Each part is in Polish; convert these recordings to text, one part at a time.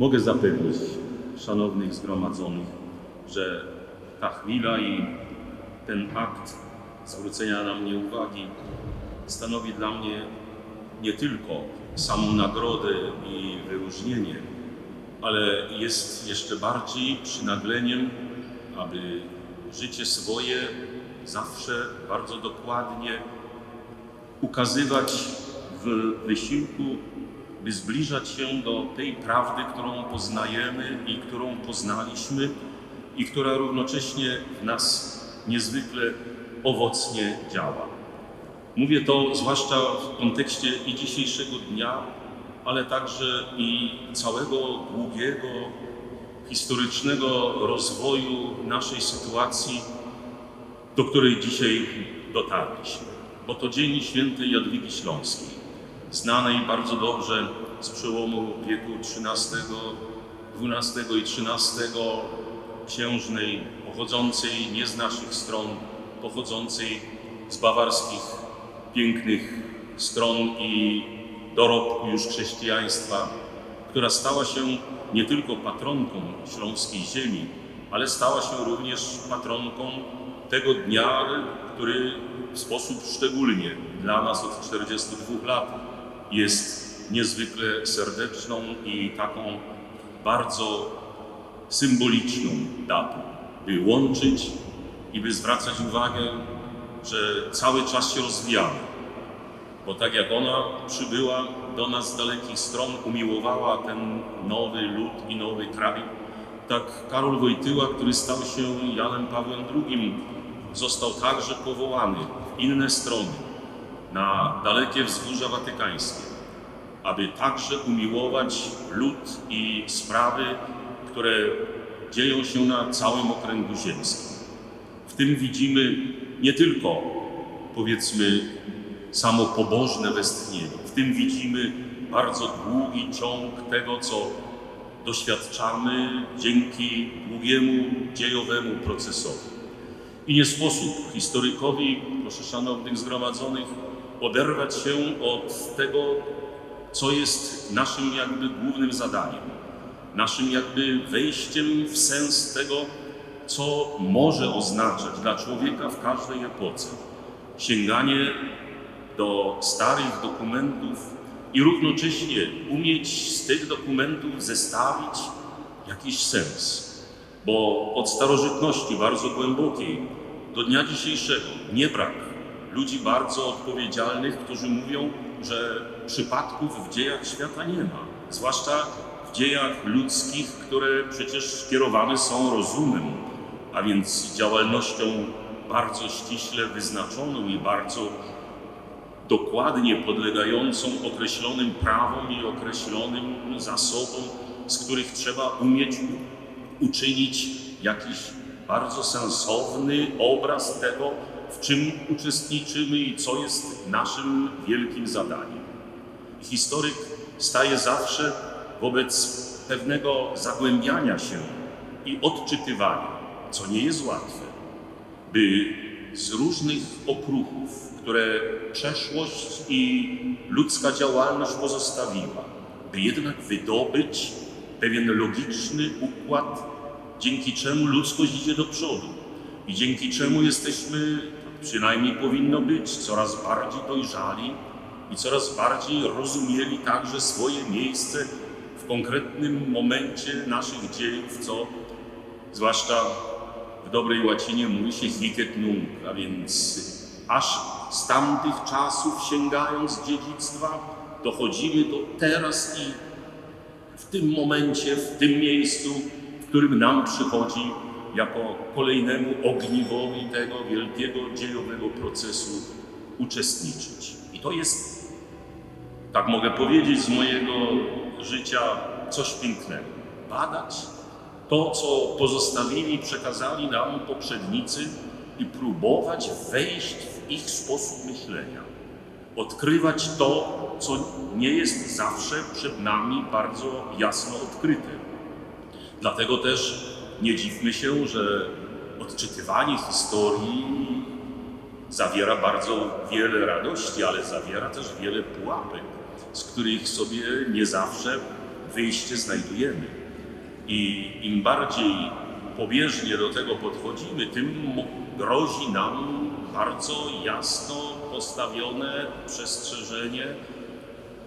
Mogę zapewnić szanownych zgromadzonych, że ta chwila i ten akt zwrócenia na mnie uwagi stanowi dla mnie nie tylko samą nagrodę i wyróżnienie, ale jest jeszcze bardziej przynagleniem, aby życie swoje zawsze bardzo dokładnie ukazywać w wysiłku, by zbliżać się do tej prawdy, którą poznajemy i którą poznaliśmy i która równocześnie w nas niezwykle owocnie działa. Mówię to zwłaszcza w kontekście i dzisiejszego dnia, ale także i całego długiego, historycznego rozwoju naszej sytuacji, do której dzisiaj dotarliśmy. Bo to dzień świętej Jadwigi Śląskiej, znanej bardzo dobrze z przełomu wieku XIII, XII i XIII, księżnej pochodzącej nie z naszych stron, pochodzącej z bawarskich pięknych stron i dorobku już chrześcijaństwa, która stała się nie tylko patronką śląskiej ziemi, ale stała się również patronką tego dnia, który w sposób szczególnie dla nas od 42 lat jest niezwykle serdeczną i taką bardzo symboliczną datą, by łączyć i by zwracać uwagę, że cały czas się rozwijamy. Bo tak jak ona przybyła do nas z dalekich stron, umiłowała ten nowy lud i nowy kraj, tak Karol Wojtyła, który stał się Janem Pawłem II, został także powołany w inne strony, na dalekie wzgórza watykańskie, aby także umiłować lud i sprawy, które dzieją się na całym okręgu ziemskim. W tym widzimy nie tylko, powiedzmy, samo pobożne westchnienie. W tym widzimy bardzo długi ciąg tego, co doświadczamy dzięki długiemu dziejowemu procesowi. I nie sposób historykowi, proszę szanownych zgromadzonych, oderwać się od tego, co jest naszym jakby głównym zadaniem, naszym jakby wejściem w sens tego, co może oznaczać dla człowieka w każdej epoce. Sięganie do starych dokumentów i równocześnie umieć z tych dokumentów zestawić jakiś sens. Bo od starożytności bardzo głębokiej do dnia dzisiejszego nie brak ludzi bardzo odpowiedzialnych, którzy mówią, że przypadków w dziejach świata nie ma. Zwłaszcza w dziejach ludzkich, które przecież kierowane są rozumem, a więc działalnością bardzo ściśle wyznaczoną i bardzo dokładnie podlegającą określonym prawom i określonym zasobom, z których trzeba umieć uczynić jakiś bardzo sensowny obraz tego, w czym uczestniczymy i co jest naszym wielkim zadaniem. Historyk staje zawsze wobec pewnego zagłębiania się i odczytywania, co nie jest łatwe, by z różnych okruchów, które przeszłość i ludzka działalność pozostawiła, by jednak wydobyć pewien logiczny układ, dzięki czemu ludzkość idzie do przodu i dzięki czemu jesteśmy, przynajmniej powinno być, coraz bardziej dojrzali i coraz bardziej rozumieli także swoje miejsce w konkretnym momencie naszych dziejów, co zwłaszcza w dobrej łacinie mówi się hic et nunc, a więc aż z tamtych czasów sięgając dziedzictwa, dochodzimy do teraz i w tym momencie, w tym miejscu, w którym nam przychodzi jako kolejnemu ogniwowi tego wielkiego dziejowego procesu uczestniczyć. I to jest, tak mogę powiedzieć, z mojego życia coś pięknego. Badać to, co pozostawili, przekazali nam poprzednicy i próbować wejść w ich sposób myślenia. Odkrywać to, co nie jest zawsze przed nami bardzo jasno odkryte. Dlatego też nie dziwmy się, że odczytywanie historii zawiera bardzo wiele radości, ale zawiera też wiele pułapek, z których sobie nie zawsze wyjście znajdujemy. I im bardziej pobieżnie do tego podchodzimy, tym grozi nam bardzo jasno postawione przestrzeżenie.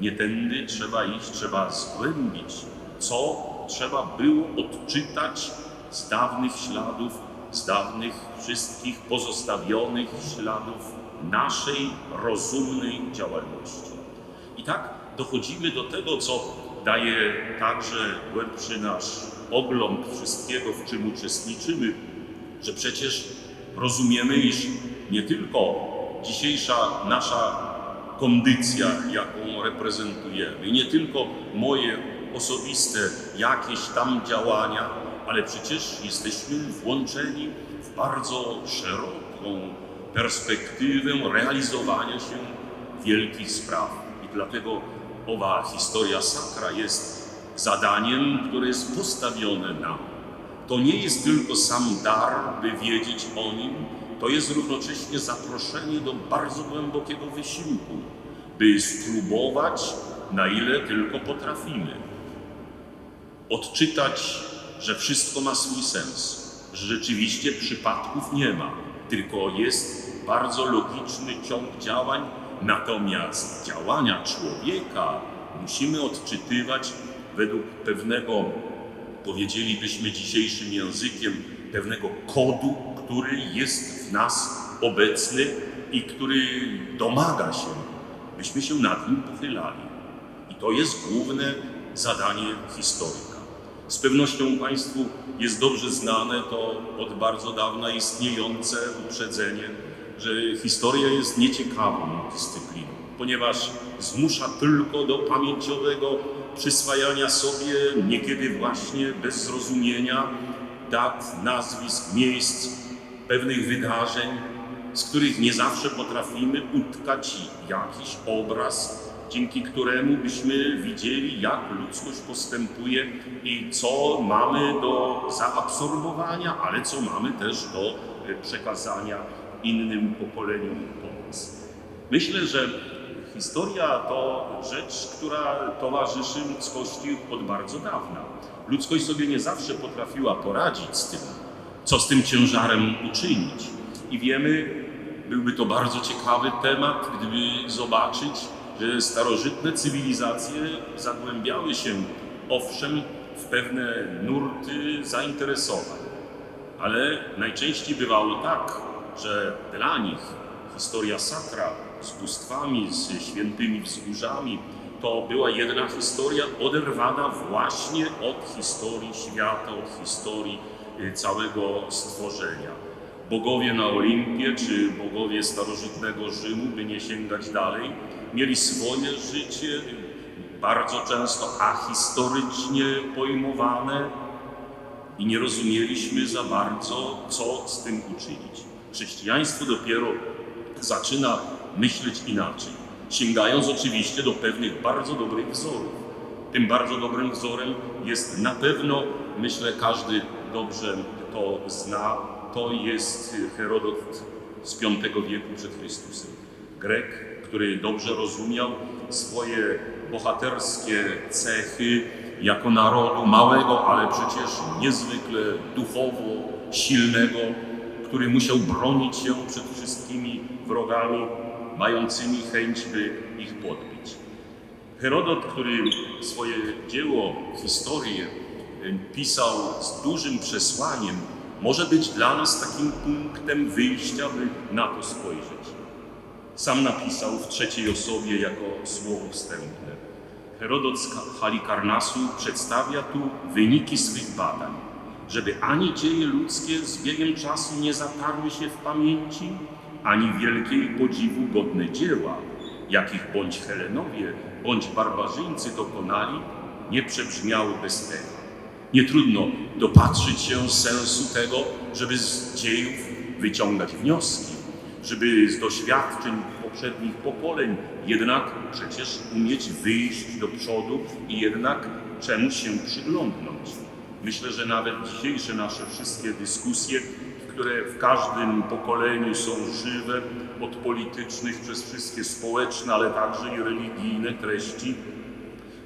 Nie tędy trzeba iść, trzeba zgłębić, co trzeba było odczytać z dawnych śladów, z dawnych wszystkich pozostawionych śladów naszej rozumnej działalności. I tak dochodzimy do tego, co daje także głębszy nasz ogląd wszystkiego, w czym uczestniczymy, że przecież rozumiemy, iż nie tylko dzisiejsza nasza kondycja, jaką reprezentujemy, nie tylko moje osobiste jakieś tam działania, ale przecież jesteśmy włączeni w bardzo szeroką perspektywę realizowania się wielkich spraw. I dlatego owa historia sakra jest zadaniem, które jest postawione nam. To nie jest tylko sam dar, by wiedzieć o nim, to jest równocześnie zaproszenie do bardzo głębokiego wysiłku, by spróbować, na ile tylko potrafimy. Odczytać, że wszystko ma swój sens, że rzeczywiście przypadków nie ma, tylko jest bardzo logiczny ciąg działań, natomiast działania człowieka musimy odczytywać według pewnego, powiedzielibyśmy dzisiejszym językiem, pewnego kodu, który jest w nas obecny i który domaga się, byśmy się nad nim pochylali. I to jest główne zadanie historyka. Z pewnością Państwu jest dobrze znane to od bardzo dawna istniejące uprzedzenie, że historia jest nieciekawą dyscypliną, ponieważ zmusza tylko do pamięciowego przyswajania sobie, niekiedy właśnie bez zrozumienia, dat, nazwisk, miejsc, pewnych wydarzeń, z których nie zawsze potrafimy utkać jakiś obraz, dzięki któremu byśmy widzieli, jak ludzkość postępuje i co mamy do zaabsorbowania, ale co mamy też do e, przekazania innym pokoleniom po nas. Myślę, że historia to rzecz, która towarzyszy ludzkości od bardzo dawna. Ludzkość sobie nie zawsze potrafiła poradzić z tym, co z tym ciężarem uczynić. I wiemy, byłby to bardzo ciekawy temat, gdyby zobaczyć, że starożytne cywilizacje zagłębiały się, owszem, w pewne nurty zainteresowań, ale najczęściej bywało tak, że dla nich historia sakra z bóstwami, z świętymi wzgórzami, to była jedna historia oderwana właśnie od historii świata, od historii y, całego stworzenia. Bogowie na Olimpie czy bogowie starożytnego Rzymu, by nie sięgać dalej, mieli swoje życie, bardzo często ahistorycznie pojmowane i nie rozumieliśmy za bardzo, co z tym uczynić. Chrześcijaństwo dopiero zaczyna myśleć inaczej, sięgając oczywiście do pewnych bardzo dobrych wzorów. Tym bardzo dobrym wzorem jest na pewno, myślę, każdy dobrze to zna, to jest Herodot z V wieku przed Chrystusem. Grek, który dobrze rozumiał swoje bohaterskie cechy jako narodu małego, ale przecież niezwykle duchowo silnego, który musiał bronić się przed wszystkimi wrogami mającymi chęć, by ich podbić. Herodot, który swoje dzieło, historię y, pisał z dużym przesłaniem, może być dla nas takim punktem wyjścia, by na to spojrzeć. Sam napisał w trzeciej osobie jako słowo wstępne. Herodot z Halikarnasu przedstawia tu wyniki swych badań, żeby ani dzieje ludzkie z biegiem czasu nie zatarły się w pamięci, ani wielkiej podziwu godne dzieła, jakich bądź Helenowie, bądź barbarzyńcy dokonali, nie przebrzmiały bez echa. Nie trudno dopatrzyć się sensu tego, żeby z dziejów wyciągać wnioski, żeby z doświadczeń poprzednich pokoleń jednak przecież umieć wyjść do przodu i jednak czemuś się przyglądnąć. Myślę, że nawet dzisiejsze nasze wszystkie dyskusje, które w każdym pokoleniu są żywe, od politycznych przez wszystkie społeczne, ale także i religijne treści,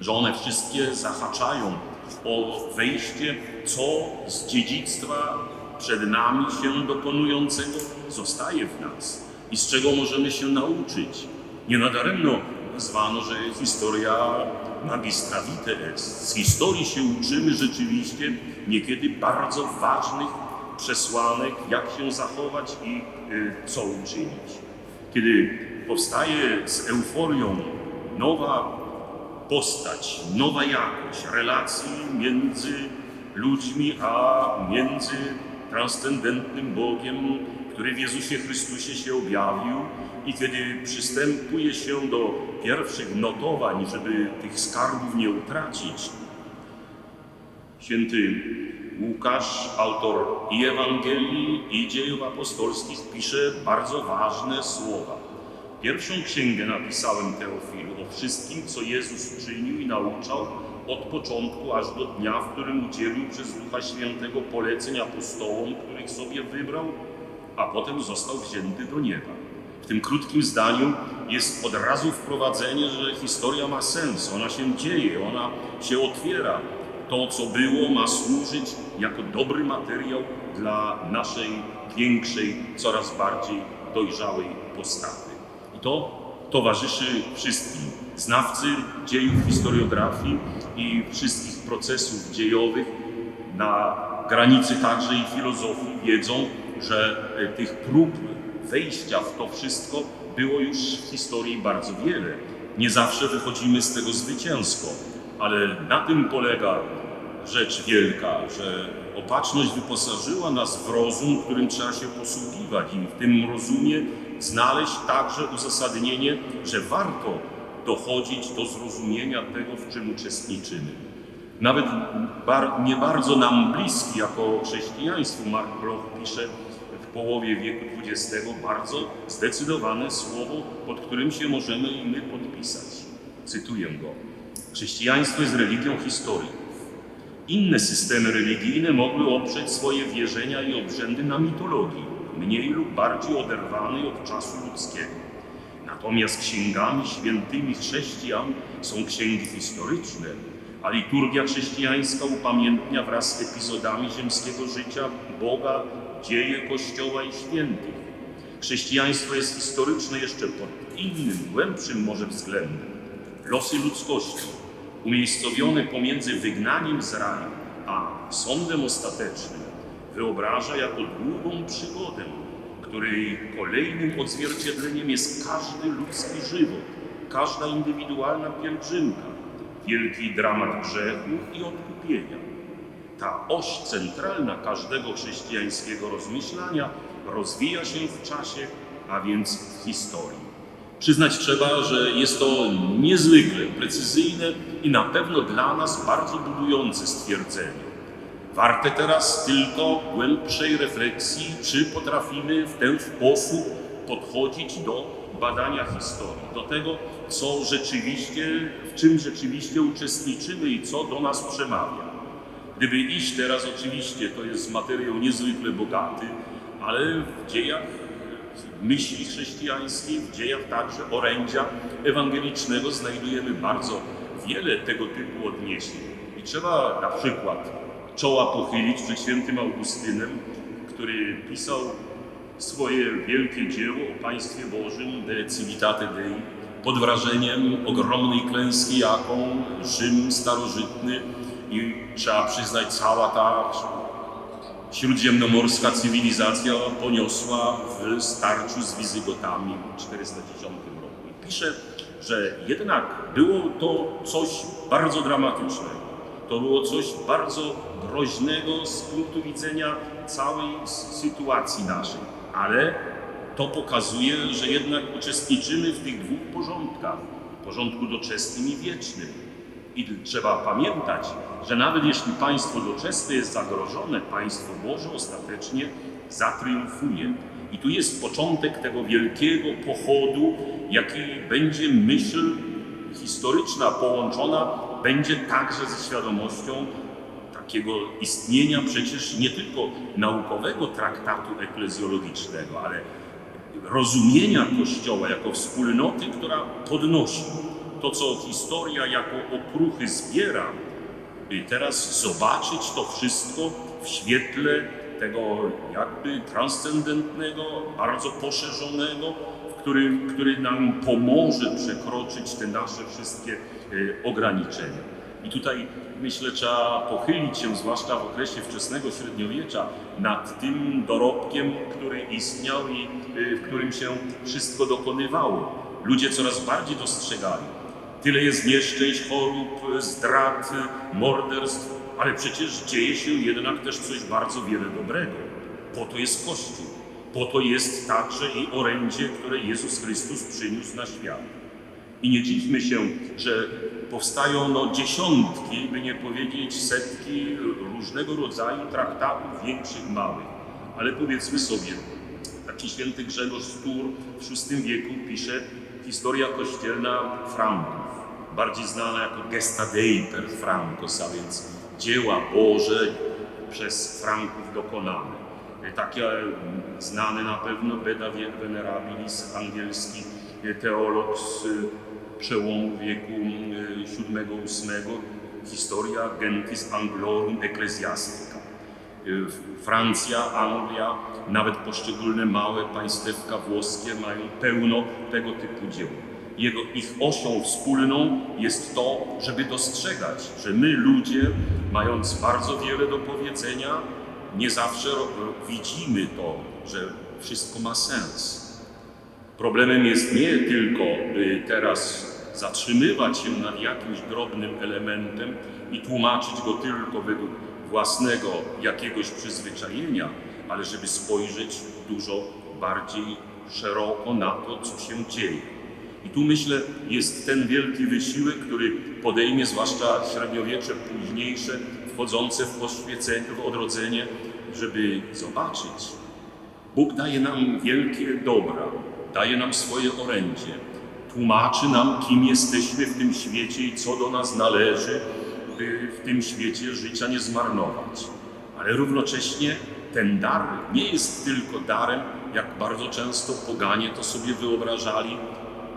że one wszystkie zahaczają o wejście, co z dziedzictwa przed nami się dokonującego zostaje w nas i z czego możemy się nauczyć. Nie nadaremno nazwano, że historia magistra vitae. Z historii się uczymy rzeczywiście niekiedy bardzo ważnych przesłanek, jak się zachować i y, co uczynić. Kiedy powstaje z euforią nowa postać, nowa jakość relacji między ludźmi, a między transcendentnym Bogiem, który w Jezusie Chrystusie się objawił i kiedy przystępuje się do pierwszych notowań, żeby tych skarbów nie utracić, Święty Łukasz, autor i Ewangelii, i dziejów apostolskich, pisze bardzo ważne słowa. Pierwszą księgę napisałem Teofilu o wszystkim, co Jezus czynił i nauczał od początku aż do dnia, w którym udzielił przez Ducha Świętego poleceń apostołom, których sobie wybrał, a potem został wzięty do nieba. W tym krótkim zdaniu jest od razu wprowadzenie, że historia ma sens, ona się dzieje, ona się otwiera. To, co było, ma służyć jako dobry materiał dla naszej większej, coraz bardziej dojrzałej postawy. I to towarzyszy wszystkim. Znawcy dziejów historiografii i wszystkich procesów dziejowych na granicy także i filozofii wiedzą, że e, tych prób wejścia w to wszystko było już w historii bardzo wiele. Nie zawsze wychodzimy z tego zwycięsko, ale na tym polega rzecz wielka, że opatrzność wyposażyła nas w rozum, którym trzeba się posługiwać i w tym rozumie znaleźć także uzasadnienie, że warto dochodzić do zrozumienia tego, w czym uczestniczymy. Nawet nie bardzo nam bliski jako chrześcijaństwu, Mark Bloch pisze w połowie wieku XX bardzo zdecydowane słowo, pod którym się możemy i my podpisać. Cytuję go. Chrześcijaństwo jest religią historyków. Inne systemy religijne mogły oprzeć swoje wierzenia i obrzędy na mitologii, mniej lub bardziej oderwanej od czasu ludzkiego. Natomiast księgami świętymi chrześcijan są księgi historyczne, a liturgia chrześcijańska upamiętnia wraz z epizodami ziemskiego życia Boga, dzieje Kościoła i świętych. Chrześcijaństwo jest historyczne jeszcze pod innym, głębszym może względem. Losy ludzkości, umiejscowione pomiędzy wygnaniem z raju a sądem ostatecznym, wyobraża jako długą przygodę, której kolejnym odzwierciedleniem jest każdy ludzki żywot, każda indywidualna pielgrzymka, wielki dramat grzechu i odkupienia. Ta oś centralna każdego chrześcijańskiego rozmyślania rozwija się w czasie, a więc w historii. Przyznać trzeba, że jest to niezwykle precyzyjne i na pewno dla nas bardzo budujące stwierdzenie. Warte teraz tylko głębszej refleksji, czy potrafimy w ten sposób podchodzić do badania historii, do tego, co rzeczywiście, w czym rzeczywiście uczestniczymy i co do nas przemawia. Gdyby iść teraz, oczywiście, to jest materiał niezwykle bogaty, ale w dziejach myśli chrześcijańskiej, w dziejach także orędzia ewangelicznego znajdujemy bardzo wiele tego typu odniesień. I trzeba na przykład czoła pochylić przed świętym Augustynem, który pisał swoje wielkie dzieło o Państwie Bożym, De Civitate Dei, pod wrażeniem ogromnej klęski, jaką Rzym starożytny i trzeba przyznać cała ta śródziemnomorska cywilizacja poniosła w starciu z Wizygotami w 410 roku. Pisze, że jednak było to coś bardzo dramatycznego. To było coś bardzo groźnego z punktu widzenia całej sytuacji naszej, ale to pokazuje, że jednak uczestniczymy w tych dwóch porządkach porządku doczesnym i wiecznym. I trzeba pamiętać, że nawet jeśli państwo doczesne jest zagrożone, państwo Boże ostatecznie zatriumfuje. I tu jest początek tego wielkiego pochodu, jaki będzie myśl historyczna połączona, będzie także ze świadomością takiego istnienia przecież nie tylko naukowego traktatu eklezjologicznego, ale rozumienia Kościoła jako wspólnoty, która podnosi, to co historia jako okruchy zbiera, teraz zobaczyć to wszystko w świetle tego jakby transcendentnego, bardzo poszerzonego, który, który nam pomoże przekroczyć te nasze wszystkie e, ograniczenia. I tutaj myślę, trzeba pochylić się, zwłaszcza w okresie wczesnego średniowiecza, nad tym dorobkiem, który istniał i y, w którym się wszystko dokonywało. Ludzie coraz bardziej dostrzegali. Tyle jest nieszczęść, chorób, zdrad, morderstw, ale przecież dzieje się jednak też coś bardzo wiele dobrego. Po to jest Kościół. Po to jest także i orędzie, które Jezus Chrystus przyniósł na świat. I nie dziwmy się, że powstają no, dziesiątki, by nie powiedzieć setki różnego rodzaju traktatów, większych, małych. Ale powiedzmy sobie, taki święty Grzegorz Stur w VI wieku pisze historia kościelna Franków, bardziej znana jako Gesta Dei per Francos, a więc dzieła Boże przez Franków dokonane. Takie znany na pewno Beda Venerabilis, angielski teolog z przełomu wieku VII-VIII, historia Gentis Anglorum Ecclesiastica. Francja, Anglia, nawet poszczególne małe państewka włoskie mają pełno tego typu dzieł. Jego, ich osią wspólną jest to, żeby dostrzegać, że my ludzie, mając bardzo wiele do powiedzenia, nie zawsze widzimy to, że wszystko ma sens. Problemem jest nie tylko, teraz zatrzymywać się nad jakimś drobnym elementem i tłumaczyć go tylko według własnego jakiegoś przyzwyczajenia, ale żeby spojrzeć dużo bardziej szeroko na to, co się dzieje. I tu myślę, jest ten wielki wysiłek, który podejmie zwłaszcza średniowiecze późniejsze, wchodzące w poświecenie, w odrodzenie, żeby zobaczyć, Bóg daje nam wielkie dobra, daje nam swoje orędzie, tłumaczy nam, kim jesteśmy w tym świecie i co do nas należy, by w tym świecie życia nie zmarnować. Ale równocześnie ten dar nie jest tylko darem, jak bardzo często poganie to sobie wyobrażali.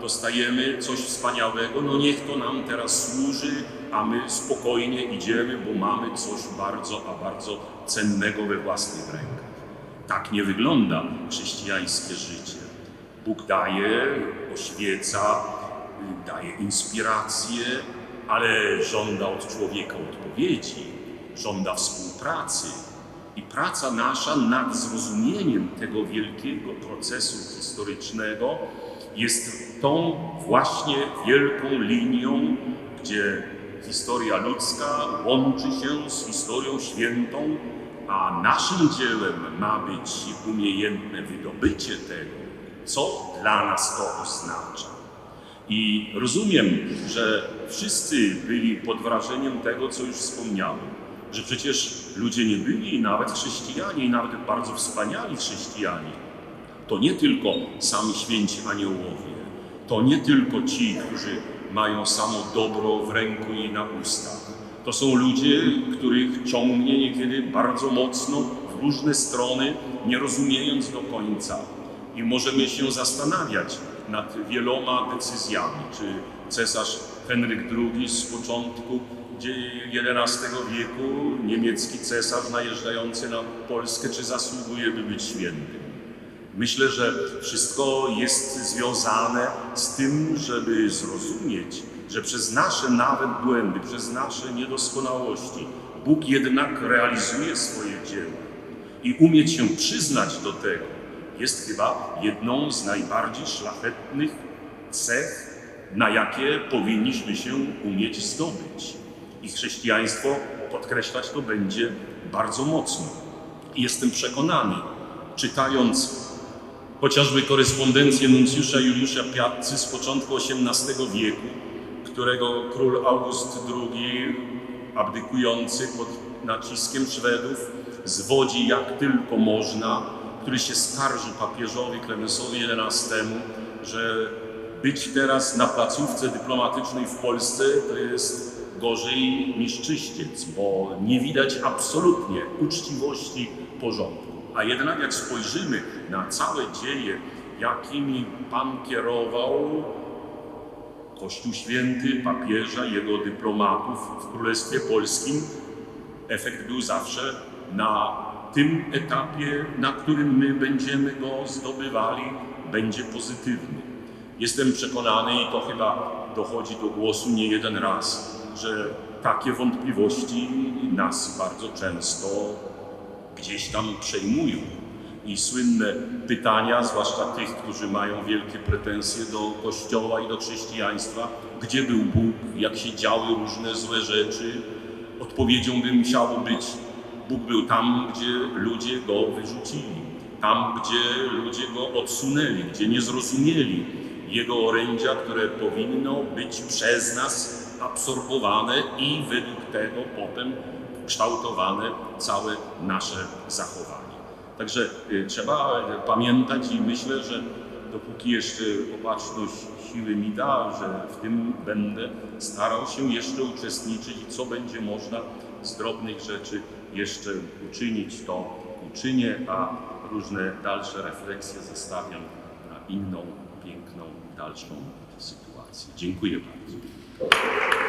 Dostajemy coś wspaniałego, no niech to nam teraz służy, a my spokojnie idziemy, bo mamy coś bardzo, a bardzo cennego we własnych rękach. Tak nie wygląda chrześcijańskie życie. Bóg daje, oświeca, daje inspirację, ale żąda od człowieka odpowiedzi, żąda współpracy. I praca nasza nad zrozumieniem tego wielkiego procesu historycznego jest tą właśnie wielką linią, gdzie historia ludzka łączy się z historią świętą, a naszym dziełem ma być umiejętne wydobycie tego, co dla nas to oznacza. I rozumiem, że wszyscy byli pod wrażeniem tego, co już wspomniałem, że przecież ludzie nie byli, nawet chrześcijanie, i nawet bardzo wspaniali chrześcijanie, to nie tylko sami święci aniołowie, to nie tylko ci, którzy mają samo dobro w ręku i na ustach. To są ludzie, których ciągnie niekiedy bardzo mocno w różne strony, nie rozumiejąc do końca. I możemy się zastanawiać nad wieloma decyzjami, czy cesarz Henryk II z początku XI wieku, niemiecki cesarz najeżdżający na Polskę, czy zasługuje, by być świętym. Myślę, że wszystko jest związane z tym, żeby zrozumieć, że przez nasze nawet błędy, przez nasze niedoskonałości, Bóg jednak realizuje swoje dzieło. I umieć się przyznać do tego jest chyba jedną z najbardziej szlachetnych cech, na jakie powinniśmy się umieć zdobyć. I chrześcijaństwo podkreślać to będzie bardzo mocno. I jestem przekonany, czytając chociażby korespondencję nuncjusza Juliusza Piazzy z początku XVIII wieku, którego król August II, abdykujący pod naciskiem Szwedów, zwodzi jak tylko można, który się skarży papieżowi Klemensowi XI, że być teraz na placówce dyplomatycznej w Polsce to jest gorzej niż czyściec, bo nie widać absolutnie uczciwości porządku. A jednak jak spojrzymy na całe dzieje, jakimi Pan kierował, Kościół Święty, papieża, jego dyplomatów w Królestwie Polskim, efekt był zawsze na tym etapie, na którym my będziemy go zdobywali, będzie pozytywny. Jestem przekonany i to chyba dochodzi do głosu nie jeden raz, że takie wątpliwości nas bardzo często gdzieś tam przejmują. I słynne pytania, zwłaszcza tych, którzy mają wielkie pretensje do Kościoła i do chrześcijaństwa, gdzie był Bóg, jak się działy różne złe rzeczy, odpowiedzią by musiało być, Bóg był tam, gdzie ludzie go wyrzucili, tam, gdzie ludzie go odsunęli, gdzie nie zrozumieli Jego orędzia, które powinno być przez nas absorbowane i według tego potem kształtowane całe nasze zachowanie. Także y, trzeba y, pamiętać i myślę, że dopóki jeszcze opatrzność siły mi da, że w tym będę starał się jeszcze uczestniczyć i co będzie można z drobnych rzeczy jeszcze uczynić, to uczynię, a różne dalsze refleksje zostawiam na inną, piękną, dalszą sytuację. Dziękuję bardzo.